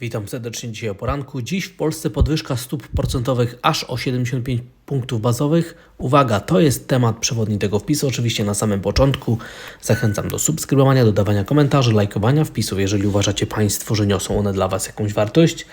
Witam serdecznie dzisiaj o poranku. Dziś w Polsce podwyżka stóp procentowych aż o 75 punktów bazowych. Uwaga, to jest temat przewodni tego wpisu. Oczywiście na samym początku zachęcam do subskrybowania, dodawania komentarzy, lajkowania wpisów, jeżeli uważacie Państwo, że niosą one dla Was jakąś wartość.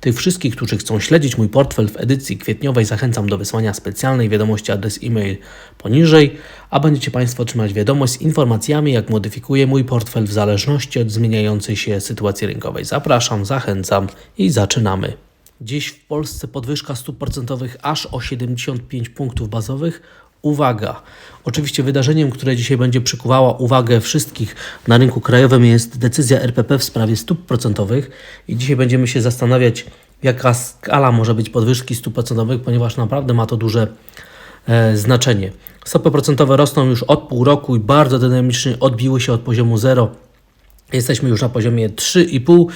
Tych wszystkich, którzy chcą śledzić mój portfel w edycji kwietniowej, zachęcam do wysłania specjalnej wiadomości adres e-mail poniżej, a będziecie Państwo otrzymać wiadomość z informacjami, jak modyfikuję mój portfel w zależności od zmieniającej się sytuacji rynkowej. Zapraszam, zachęcam i zaczynamy. Dziś w Polsce podwyżka stóp procentowych aż o 75 punktów bazowych. Uwaga! Oczywiście wydarzeniem, które dzisiaj będzie przykuwało uwagę wszystkich na rynku krajowym jest decyzja RPP w sprawie stóp procentowych i dzisiaj będziemy się zastanawiać, jaka skala może być podwyżki stóp procentowych, ponieważ naprawdę ma to duże e, znaczenie. Stopy procentowe rosną już od pół roku i bardzo dynamicznie odbiły się od poziomu 0 Jesteśmy już na poziomie 3,5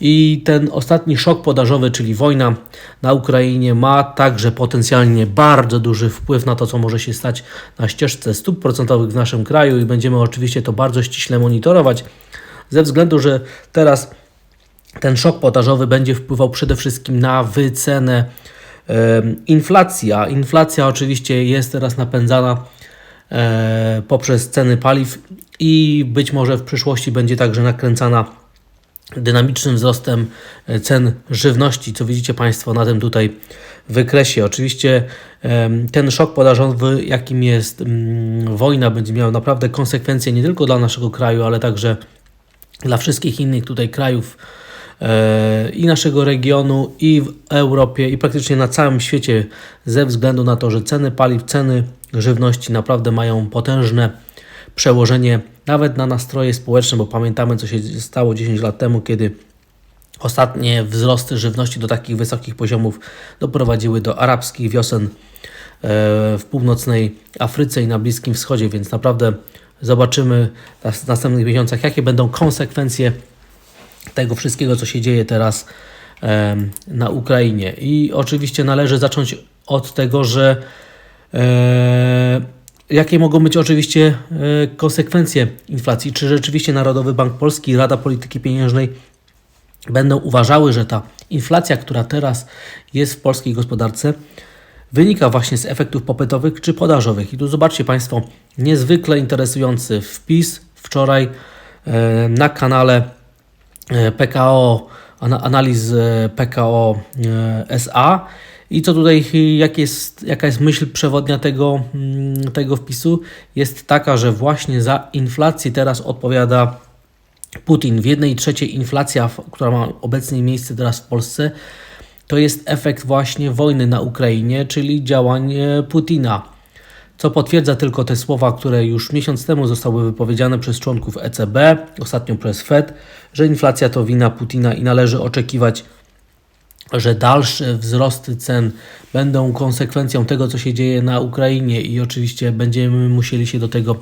i ten ostatni szok podażowy, czyli wojna na Ukrainie, ma także potencjalnie bardzo duży wpływ na to, co może się stać na ścieżce stóp procentowych w naszym kraju. I będziemy oczywiście to bardzo ściśle monitorować, ze względu, że teraz ten szok podażowy będzie wpływał przede wszystkim na wycenę inflacji, a inflacja oczywiście jest teraz napędzana e, poprzez ceny paliw i być może w przyszłości będzie także nakręcana dynamicznym wzrostem e, cen żywności, co widzicie Państwo na tym tutaj wykresie. Oczywiście ten szok podażowy, jakim jest mm, wojna, będzie miał naprawdę konsekwencje nie tylko dla naszego kraju, ale także dla wszystkich innych tutaj krajów e, i naszego regionu, i w Europie, i praktycznie na całym świecie, ze względu na to, że ceny paliw, ceny żywności naprawdę mają potężne przełożenie nawet na nastroje społeczne, bo pamiętamy, co się stało 10 lat temu, kiedy ostatnie wzrosty żywności do takich wysokich poziomów doprowadziły do arabskich wiosen e, w północnej Afryce i na Bliskim Wschodzie, więc naprawdę zobaczymy w następnych miesiącach, jakie będą konsekwencje tego wszystkiego, co się dzieje teraz na Ukrainie. I oczywiście należy zacząć od tego, że e, jakie mogą być oczywiście e, konsekwencje inflacji. Czy rzeczywiście Narodowy Bank Polski i Rada Polityki Pieniężnej będą uważały, że ta inflacja, która teraz jest w polskiej gospodarce, wynika właśnie z efektów popytowych czy podażowych. I tu zobaczcie Państwo niezwykle interesujący wpis wczoraj e, na kanale e, PKO, ana- analiz PKO SA. I co tutaj, jak jest, jaka jest myśl przewodnia tego, mm, tego wpisu? Jest taka, że właśnie za inflację teraz odpowiada Putin. W jednej trzeciej inflacja, która ma obecnie miejsce teraz w Polsce, to jest efekt właśnie wojny na Ukrainie, czyli działań Putina. Co potwierdza tylko te słowa, które już miesiąc temu zostały wypowiedziane przez członków ECB, ostatnio przez Fed, że inflacja to wina Putina i należy oczekiwać, że dalsze wzrosty cen będą konsekwencją tego, co się dzieje na Ukrainie i oczywiście będziemy musieli się do tego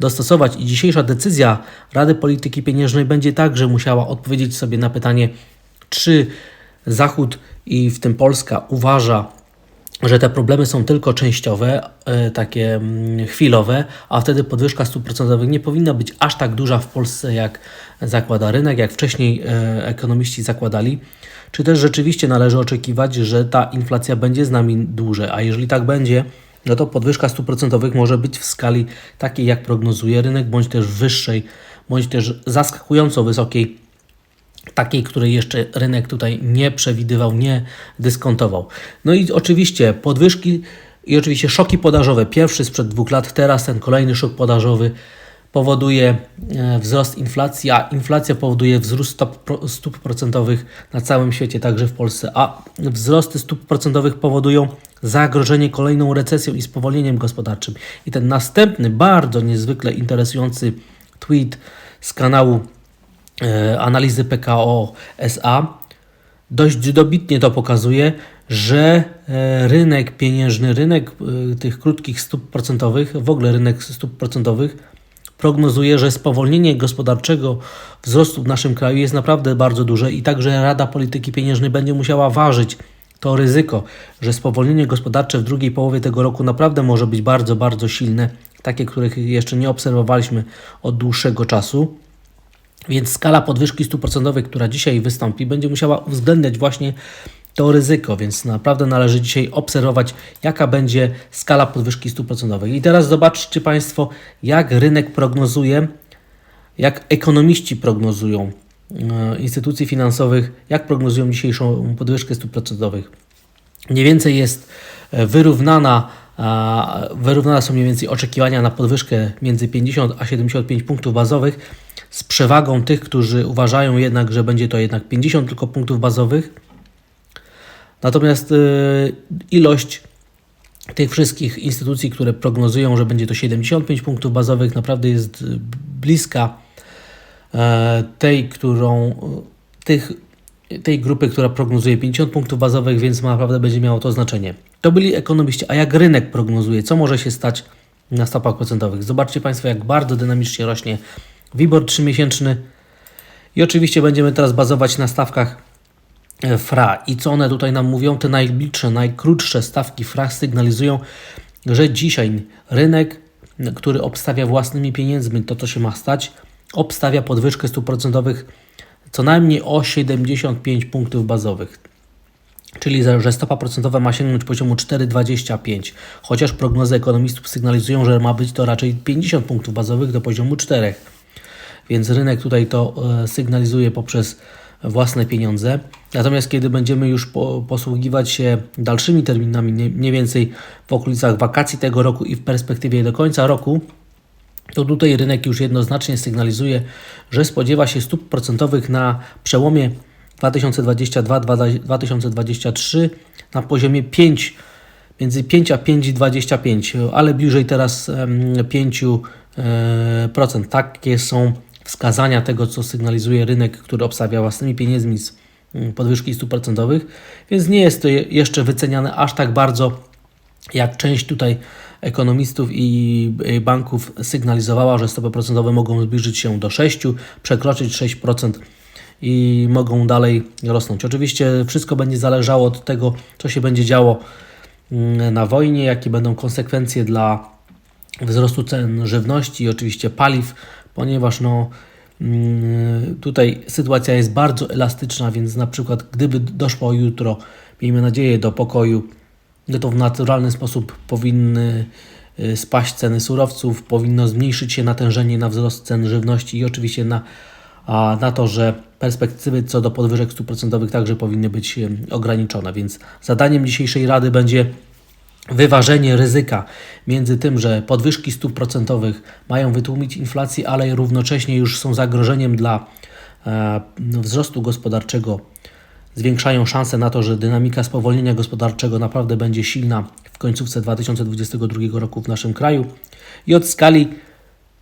dostosować. I dzisiejsza decyzja Rady Polityki Pieniężnej będzie także musiała odpowiedzieć sobie na pytanie, czy Zachód i w tym Polska uważa, że te problemy są tylko częściowe, e, takie mm, chwilowe, a wtedy podwyżka stóp procentowych nie powinna być aż tak duża w Polsce, jak zakłada rynek, jak wcześniej e, ekonomiści zakładali. Czy też rzeczywiście należy oczekiwać, że ta inflacja będzie z nami dłużej, a jeżeli tak będzie, no to podwyżka stóp procentowych może być w skali takiej, jak prognozuje rynek, bądź też wyższej, bądź też zaskakująco wysokiej takiej, której jeszcze rynek tutaj nie przewidywał, nie dyskontował. No i oczywiście podwyżki i oczywiście szoki podażowe. Pierwszy sprzed dwóch lat, teraz ten kolejny szok podażowy powoduje e, wzrost inflacji, a inflacja powoduje wzrost stóp procentowych na całym świecie, także w Polsce, a wzrosty stóp procentowych powodują zagrożenie kolejną recesją i spowolnieniem gospodarczym. I ten następny, bardzo niezwykle interesujący tweet z kanału e, analizy PKO SA dość dobitnie to pokazuje, że e, rynek pieniężny, rynek e, tych krótkich stóp procentowych, w ogóle rynek stóp procentowych prognozuje, że spowolnienie gospodarczego wzrostu w naszym kraju jest naprawdę bardzo duże i także Rada Polityki Pieniężnej będzie musiała ważyć to ryzyko, że spowolnienie gospodarcze w drugiej połowie tego roku naprawdę może być bardzo, bardzo silne, takie, których jeszcze nie obserwowaliśmy od dłuższego czasu. Więc skala podwyżki stóp procentowych, która dzisiaj wystąpi, będzie musiała uwzględniać właśnie to ryzyko, więc naprawdę należy dzisiaj obserwować, jaka będzie skala podwyżki stóp procentowych. I teraz zobaczcie Państwo, jak rynek prognozuje, jak ekonomiści prognozują, e, instytucji finansowych, jak prognozują dzisiejszą podwyżkę stóp procentowych. Mniej więcej jest e, wyrównana, wyrównane są mniej więcej oczekiwania na podwyżkę między 50 a 75 punktów bazowych, z przewagą tych, którzy uważają jednak, że będzie to jednak 50 tylko punktów bazowych. Natomiast y, ilość tych wszystkich instytucji, które prognozują, że będzie to 75 punktów bazowych, naprawdę jest y, bliska e, tej, którą tych, tej grupy, która prognozuje 50 punktów bazowych, więc naprawdę będzie miało to znaczenie. To byli ekonomiści, a jak rynek prognozuje, co może się stać na stopach procentowych? Zobaczcie Państwo, jak bardzo dynamicznie rośnie WIBOR 3-miesięczny i oczywiście będziemy teraz bazować na stawkach FRA. I co one tutaj nam mówią? Te najbliższe, najkrótsze stawki FRA sygnalizują, że dzisiaj rynek, który obstawia własnymi pieniędzmi to, co się ma stać, obstawia podwyżkę stóp procentowych co najmniej o 75 punktów bazowych. Czyli, że stopa procentowa ma sięgnąć poziomu 4,25, chociaż prognozy ekonomistów sygnalizują, że ma być to raczej 50 punktów bazowych do poziomu 4 więc rynek tutaj to e, sygnalizuje poprzez własne pieniądze. Natomiast kiedy będziemy już po, posługiwać się dalszymi terminami, mniej więcej w okolicach wakacji tego roku i w perspektywie do końca roku, to tutaj rynek już jednoznacznie sygnalizuje, że spodziewa się stóp procentowych na przełomie 2022-2023 na poziomie 5, między 5 a 5,25, ale bliżej teraz 5%. E, Takie są wskazania tego, co sygnalizuje rynek, który obstawia własnymi pieniędzmi z mm, podwyżki stóp procentowych, więc nie jest to jeszcze wyceniane aż tak bardzo, jak część tutaj ekonomistów i banków sygnalizowała, że stopy procentowe mogą zbliżyć się do 6, przekroczyć 6% i mogą dalej rosnąć. Oczywiście wszystko będzie zależało od tego, co się będzie działo mm, na wojnie, jakie będą konsekwencje dla wzrostu cen żywności i oczywiście paliw, ponieważ no, mm, tutaj sytuacja jest bardzo elastyczna, więc na przykład gdyby doszło jutro, miejmy nadzieję, do pokoju, no to w naturalny sposób powinny y, spaść ceny surowców, powinno zmniejszyć się natężenie na wzrost cen żywności i oczywiście na, na to, że perspektywy co do podwyżek procentowych także powinny być y, ograniczone. Więc zadaniem dzisiejszej Rady będzie wyważenie ryzyka między tym, że podwyżki stóp procentowych mają wytłumić inflację, ale równocześnie już są zagrożeniem dla e, wzrostu gospodarczego, zwiększają szanse na to, że dynamika spowolnienia gospodarczego naprawdę będzie silna w końcówce 2022 roku w naszym kraju i od skali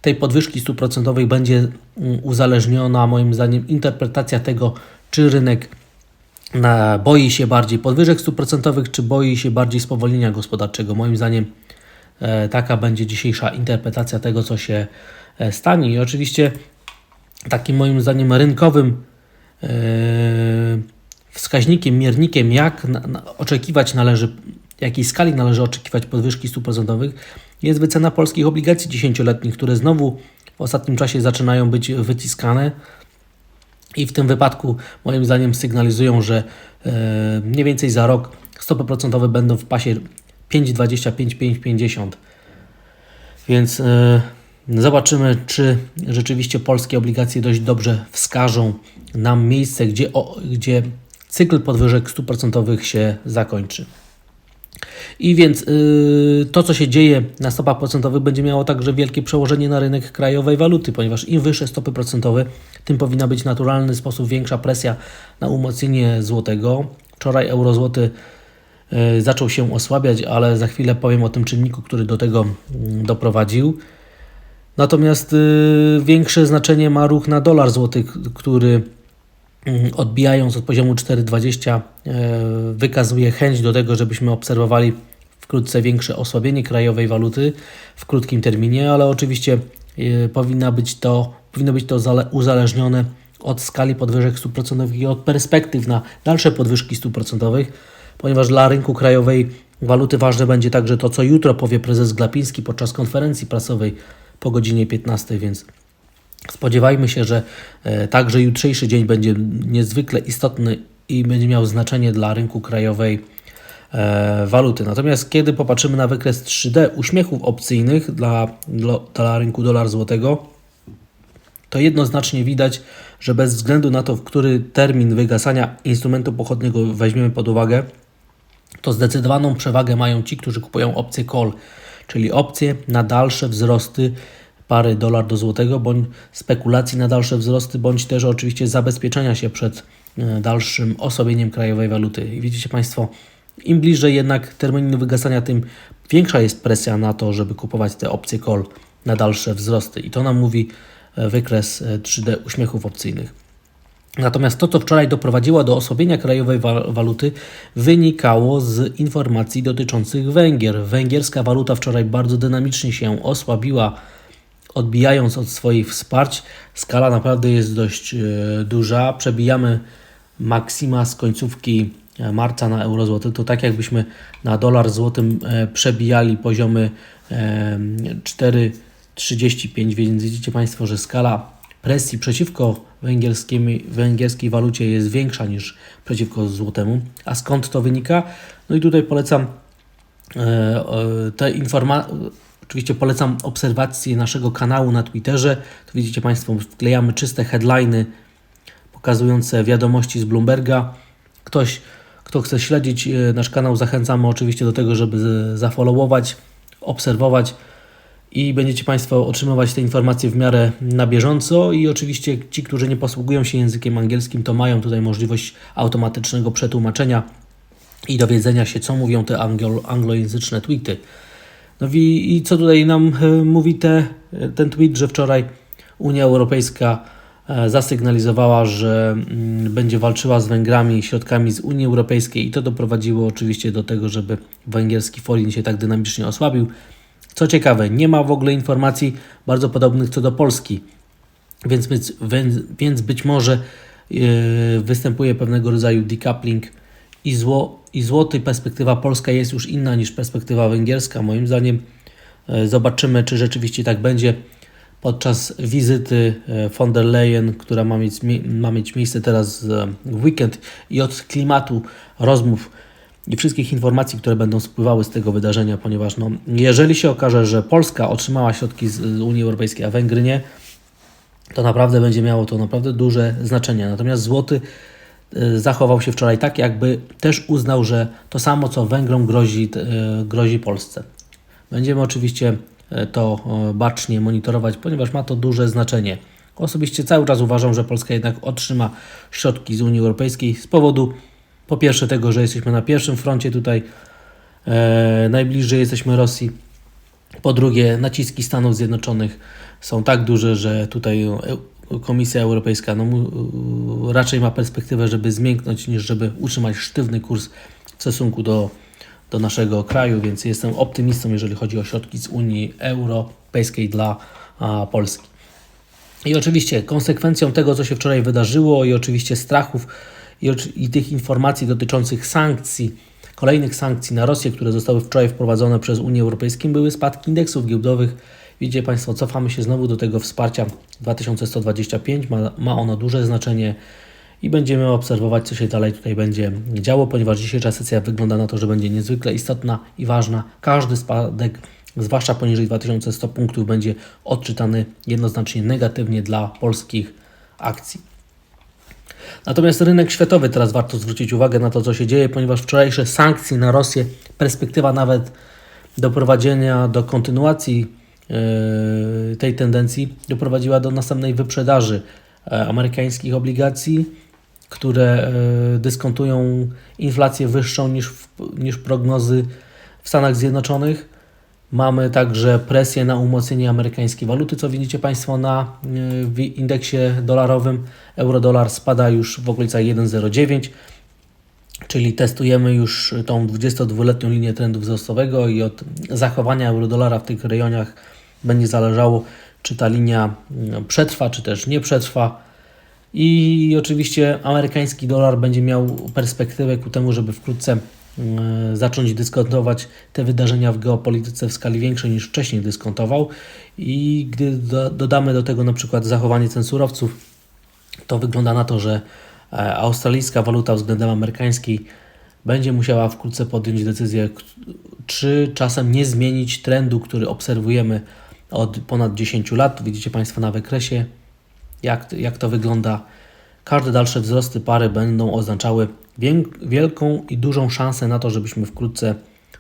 tej podwyżki stóp procentowych będzie mm, uzależniona moim zdaniem interpretacja tego, czy rynek boi się bardziej podwyżek procentowych, czy boi się bardziej spowolnienia gospodarczego. Moim zdaniem e, taka będzie dzisiejsza interpretacja tego, co się e, stanie. I oczywiście takim moim zdaniem rynkowym e, wskaźnikiem, miernikiem, jak oczekiwać należy, jakiej skali należy oczekiwać podwyżki stóp procentowych, jest wycena polskich obligacji dziesięcioletnich, które znowu w ostatnim czasie zaczynają być wyciskane. I w tym wypadku, moim zdaniem, sygnalizują, że e, mniej więcej za rok stopy procentowe będą w pasie 5,25-5,50. Więc e, zobaczymy, czy rzeczywiście polskie obligacje dość dobrze wskażą nam miejsce, gdzie, o, gdzie cykl podwyżek stóp procentowych się zakończy. I więc yy, to, co się dzieje na stopach procentowych, będzie miało także wielkie przełożenie na rynek krajowej waluty, ponieważ im wyższe stopy procentowe, tym powinna być naturalny sposób większa presja na umocnienie złotego. Wczoraj euro-złoty yy, zaczął się osłabiać, ale za chwilę powiem o tym czynniku, który do tego yy, doprowadził. Natomiast yy, większe znaczenie ma ruch na dolar złoty, który odbijając od poziomu 4,20 e, wykazuje chęć do tego, żebyśmy obserwowali wkrótce większe osłabienie krajowej waluty w krótkim terminie, ale oczywiście e, powinna być to, powinno być to uzależnione od skali podwyżek stóp procentowych i od perspektyw na dalsze podwyżki stóp procentowych, ponieważ dla rynku krajowej waluty ważne będzie także to, co jutro powie prezes Glapiński podczas konferencji prasowej po godzinie 15, więc Spodziewajmy się, że e, także jutrzejszy dzień będzie niezwykle istotny i będzie miał znaczenie dla rynku krajowej e, waluty. Natomiast kiedy popatrzymy na wykres 3D uśmiechów opcyjnych dla, dla, rynku dolar złotego, to jednoznacznie widać, że bez względu na to, w który termin wygasania instrumentu pochodnego weźmiemy pod uwagę, to zdecydowaną przewagę mają ci, którzy kupują opcję call, czyli opcje na dalsze wzrosty pary dolar do złotego, bądź spekulacji na dalsze wzrosty, bądź też oczywiście zabezpieczenia się przed e, dalszym osłabieniem krajowej waluty. I widzicie Państwo, im bliżej jednak terminu wygasania, tym większa jest presja na to, żeby kupować te opcje call na dalsze wzrosty. I to nam mówi e, wykres e, 3D uśmiechów opcyjnych. Natomiast to, co wczoraj doprowadziło do osłabienia krajowej wa waluty, wynikało z informacji dotyczących Węgier. Węgierska waluta wczoraj bardzo dynamicznie się osłabiła, odbijając od swoich wsparć. Skala naprawdę jest dość e, duża. Przebijamy maksima z końcówki e, marca na euro złoty. To tak jakbyśmy na dolar złotym e, przebijali poziomy e, 4,35, więc widzicie Państwo, że skala presji przeciwko węgierskiej, węgierskiej walucie jest większa niż przeciwko złotemu. A skąd to wynika? No i tutaj polecam te informacje. Oczywiście polecam obserwację naszego kanału na Twitterze. Tu widzicie Państwo, wklejamy czyste headliny pokazujące wiadomości z Bloomberga. Ktoś, kto chce śledzić e, nasz kanał, zachęcamy oczywiście do tego, żeby zafollowować, obserwować i będziecie Państwo otrzymywać te informacje w miarę na bieżąco i oczywiście ci, którzy nie posługują się językiem angielskim, to mają tutaj możliwość automatycznego przetłumaczenia i dowiedzenia się, co mówią te anglo, anglojęzyczne tweety. No i, i co tutaj nam e, mówi te, e, ten tweet, że wczoraj Unia Europejska e, zasygnalizowała, że mm, będzie walczyła z Węgrami środkami z Unii Europejskiej i to doprowadziło oczywiście do tego, żeby węgierski forint się tak dynamicznie osłabił. Co ciekawe, nie ma w ogóle informacji bardzo podobnych co do Polski, więc więc, więc być może yy, występuje pewnego rodzaju decoupling i, zło, i złoty perspektywa polska jest już inna niż perspektywa węgierska. Moim zdaniem yy, zobaczymy, czy rzeczywiście tak będzie podczas wizyty e, von der Leyen, która ma mieć, mie- ma mieć miejsce teraz e, w weekend i od klimatu rozmów i wszystkich informacji, które będą spływały z tego wydarzenia, ponieważ no, jeżeli się okaże, że Polska otrzymała środki z Unii Europejskiej, a Węgry nie, to naprawdę będzie miało to naprawdę duże znaczenie. Natomiast złoty e, zachował się wczoraj tak, jakby też uznał, że to samo co Węgrom grozi, e, grozi Polsce. Będziemy oczywiście e, to bacznie monitorować, ponieważ ma to duże znaczenie. Osobiście cały czas uważam, że Polska jednak otrzyma środki z Unii Europejskiej z powodu po pierwsze tego, że jesteśmy na pierwszym froncie tutaj, e, najbliżej jesteśmy Rosji. Po drugie, naciski Stanów Zjednoczonych są tak duże, że tutaj e, Komisja Europejska no, raczej ma perspektywę, żeby zmięknąć, niż żeby utrzymać sztywny kurs w stosunku do, do naszego kraju, więc jestem optymistą, jeżeli chodzi o środki z Unii Europejskiej dla a, Polski. I oczywiście konsekwencją tego, co się wczoraj wydarzyło, i oczywiście strachów, i, i tych informacji dotyczących sankcji, kolejnych sankcji na Rosję, które zostały wczoraj wprowadzone przez Unię Europejską, były spadki indeksów giełdowych. Widzicie Państwo, cofamy się znowu do tego wsparcia 2125. Ma, ma ono duże znaczenie i będziemy obserwować, co się dalej tutaj będzie działo, ponieważ dzisiejsza sesja wygląda na to, że będzie niezwykle istotna i ważna. Każdy spadek, zwłaszcza poniżej 2100 punktów, będzie odczytany jednoznacznie negatywnie dla polskich akcji. Natomiast rynek światowy teraz warto zwrócić uwagę na to, co się dzieje, ponieważ wczorajsze sankcje na Rosję, perspektywa nawet doprowadzenia do kontynuacji tej tendencji doprowadziła do następnej wyprzedaży e, amerykańskich obligacji, które e, dyskontują inflację wyższą niż, niż prognozy w Stanach Zjednoczonych. Mamy także presję na umocnienie amerykańskiej waluty, co widzicie Państwo na indeksie dolarowym. Euro-dolar spada już w okolicach 1,09, czyli testujemy już tą 22-letnią linię trendu wzrostowego i od zachowania euro-dolara w tych rejonach będzie zależało, czy ta linia y, przetrwa, czy też nie przetrwa. I oczywiście amerykański dolar będzie miał perspektywę ku temu, żeby wkrótce e, zacząć dyskontować te wydarzenia w geopolityce w skali większej niż wcześniej dyskontował i gdy do, dodamy do tego na przykład zachowanie cen surowców, to wygląda na to, że e, australijska waluta względem amerykańskiej będzie musiała wkrótce podjąć decyzję, czy czasem nie zmienić trendu, który obserwujemy od ponad 10 lat. Widzicie Państwo na wykresie, jak, jak to wygląda. Każde dalsze wzrosty pary będą oznaczały wielką i dużą szansę na to, żebyśmy wkrótce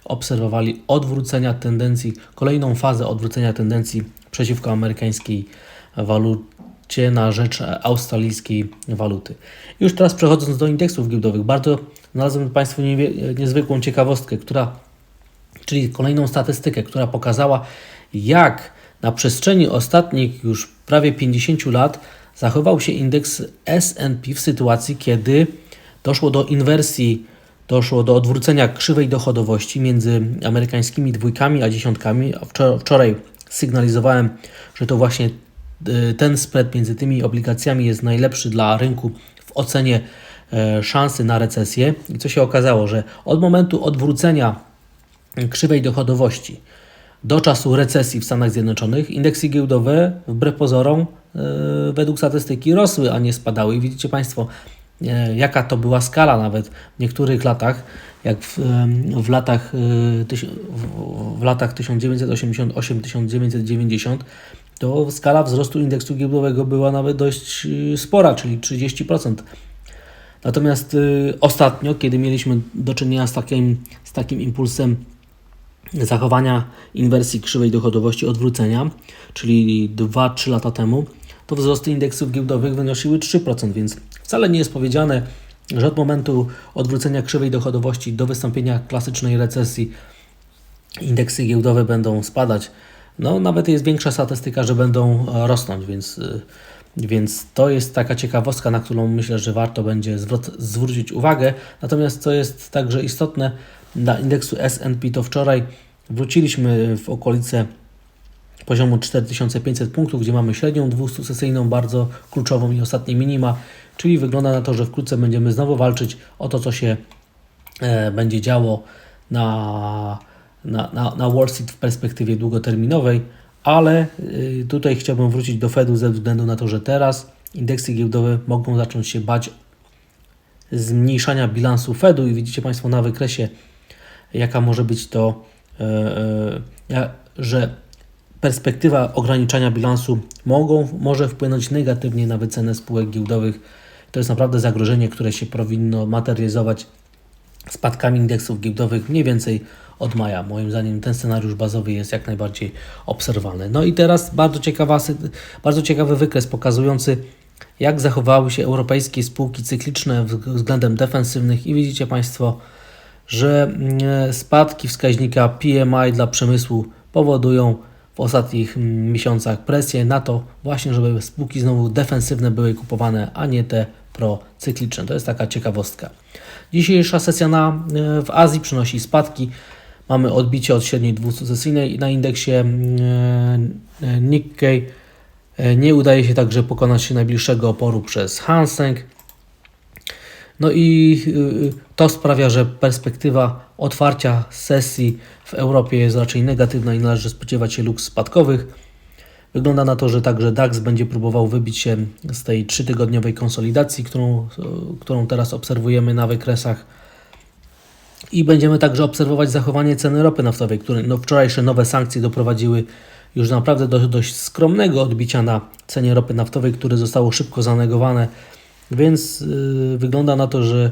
obserwowali odwrócenia tendencji, kolejną fazę odwrócenia tendencji przeciwko amerykańskiej walucie na rzecz australijskiej waluty. Już teraz przechodząc do indeksów giełdowych, bardzo znalazłem Państwu niezwykłą ciekawostkę, która czyli kolejną statystykę, która pokazała, jak na przestrzeni ostatnich już prawie 50 lat zachował się indeks SP w sytuacji, kiedy doszło do inwersji, doszło do odwrócenia krzywej dochodowości między amerykańskimi dwójkami a dziesiątkami. Wczoraj sygnalizowałem, że to właśnie y, ten spread między tymi obligacjami jest najlepszy dla rynku w ocenie e, szansy na recesję. I co się okazało, że od momentu odwrócenia krzywej dochodowości do czasu recesji w Stanach Zjednoczonych indeksy giełdowe wbrew pozorom e, według statystyki rosły, a nie spadały. I widzicie Państwo, e, jaka to była skala nawet w niektórych latach, jak w, latach, e, w- w latach 1988-1990, to skala wzrostu indeksu giełdowego była nawet dość spora, czyli 30%. Natomiast ostatnio, kiedy mieliśmy do czynienia z takim, z takim impulsem zachowania inwersji krzywej dochodowości odwrócenia, czyli 2-3 lata temu, to wzrosty indeksów giełdowych wynosiły 3%, więc wcale nie jest powiedziane, że od momentu odwrócenia krzywej dochodowości do wystąpienia klasycznej recesji indeksy giełdowe będą spadać. No, nawet jest większa statystyka, że będą e, rosnąć, więc, y, więc to jest taka ciekawostka, na którą myślę, że warto będzie zwrócić uwagę. Natomiast co jest także istotne, dla indeksu S&P to wczoraj. Wróciliśmy w okolice poziomu 4500 punktów, gdzie mamy średnią 200-sesyjną, bardzo kluczową i ostatnie minima, czyli wygląda na to, że wkrótce będziemy znowu walczyć o to, co się e, będzie działo na, na, na, na Wall Street w perspektywie długoterminowej, ale y, tutaj chciałbym wrócić do Fedu ze względu na to, że teraz indeksy giełdowe mogą zacząć się bać zmniejszania bilansu Fedu i widzicie Państwo na wykresie, jaka może być to, e, e, że perspektywa ograniczania bilansu mogą, może wpłynąć negatywnie na wycenę spółek giełdowych. To jest naprawdę zagrożenie, które się powinno materializować spadkami indeksów giełdowych mniej więcej od maja. Moim zdaniem ten scenariusz bazowy jest jak najbardziej obserwowalny. No i teraz bardzo, ciekawa, bardzo ciekawy wykres pokazujący, jak zachowały się europejskie spółki cykliczne względem defensywnych i widzicie Państwo, że mm, spadki wskaźnika PMI dla przemysłu powodują w ostatnich mm, miesiącach presję na to właśnie, żeby spółki znowu defensywne były kupowane, a nie te procykliczne. To jest taka ciekawostka. Dzisiejsza sesja na, e, w Azji przynosi spadki. Mamy odbicie od średniej 200-sesyjnej na indeksie mm, e, Nikkei. E, Nie udaje się także pokonać najbliższego oporu przez Hang no i y, to sprawia, że perspektywa otwarcia sesji w Europie jest raczej negatywna i należy spodziewać się luk spadkowych. Wygląda na to, że także DAX będzie próbował wybić się z tej trzytygodniowej konsolidacji, którą, y, którą teraz obserwujemy na wykresach. I będziemy także obserwować zachowanie ceny ropy naftowej, które no, wczorajsze nowe sankcje doprowadziły już naprawdę do dość skromnego odbicia na cenie ropy naftowej, które zostało szybko zanegowane. Więc yy, wygląda na to, że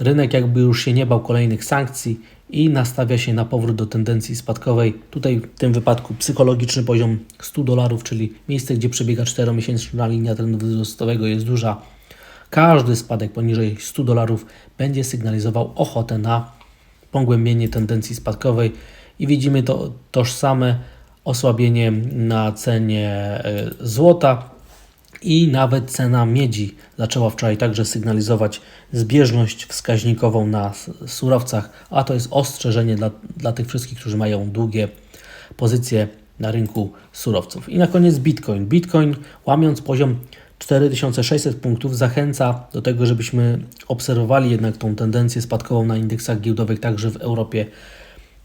rynek jakby już się nie bał kolejnych sankcji i nastawia się na powrót do tendencji spadkowej. Tutaj w tym wypadku psychologiczny poziom 100 dolarów, czyli miejsce, gdzie przebiega 4-miesięczna linia trendu wzrostowego jest duża. Każdy spadek poniżej 100 dolarów będzie sygnalizował ochotę na pogłębienie tendencji spadkowej i widzimy to tożsame osłabienie na cenie e, złota i nawet cena miedzi zaczęła wczoraj także sygnalizować zbieżność wskaźnikową na surowcach, a to jest ostrzeżenie dla, dla tych wszystkich, którzy mają długie pozycje na rynku surowców. I na koniec Bitcoin. Bitcoin łamiąc poziom 4600 punktów zachęca do tego, żebyśmy obserwowali jednak tą tendencję spadkową na indeksach giełdowych także w Europie.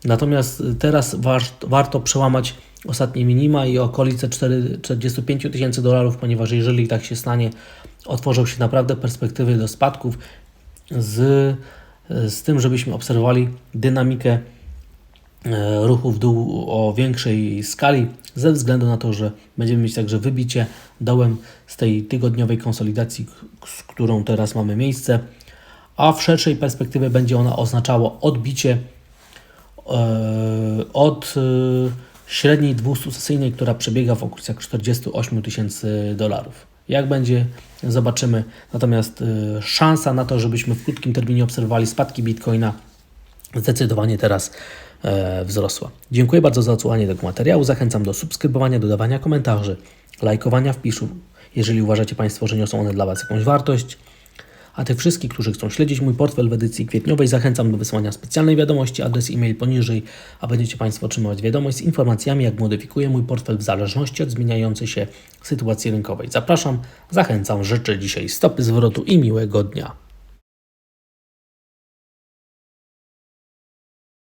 Natomiast teraz war, warto przełamać ostatnie minima i okolice 4 45 tysięcy dolarów, ponieważ jeżeli tak się stanie, otworzą się naprawdę perspektywy do spadków z, z tym, żebyśmy obserwowali dynamikę e, ruchu w dół o większej skali, ze względu na to, że będziemy mieć także wybicie dołem z tej tygodniowej konsolidacji, z którą teraz mamy miejsce, a w szerszej perspektywie będzie ona oznaczało odbicie e, od e, średniej 200-sesyjnej, która przebiega w okolicach 48 tysięcy dolarów. Jak będzie, zobaczymy. Natomiast e, szansa na to, żebyśmy w krótkim terminie obserwowali spadki Bitcoina, zdecydowanie teraz e, wzrosła. Dziękuję bardzo za odsłuchanie tego materiału. Zachęcam do subskrybowania, dodawania komentarzy, lajkowania wpisu, jeżeli uważacie Państwo, że niosą one dla Was jakąś wartość. A tych wszystkich, którzy chcą śledzić mój portfel w edycji kwietniowej, zachęcam do wysłania specjalnej wiadomości, adres e-mail poniżej, a będziecie Państwo otrzymywać wiadomość z informacjami, jak modyfikuję mój portfel w zależności od zmieniającej się sytuacji rynkowej. Zapraszam, zachęcam, życzę dzisiaj stopy zwrotu i miłego dnia.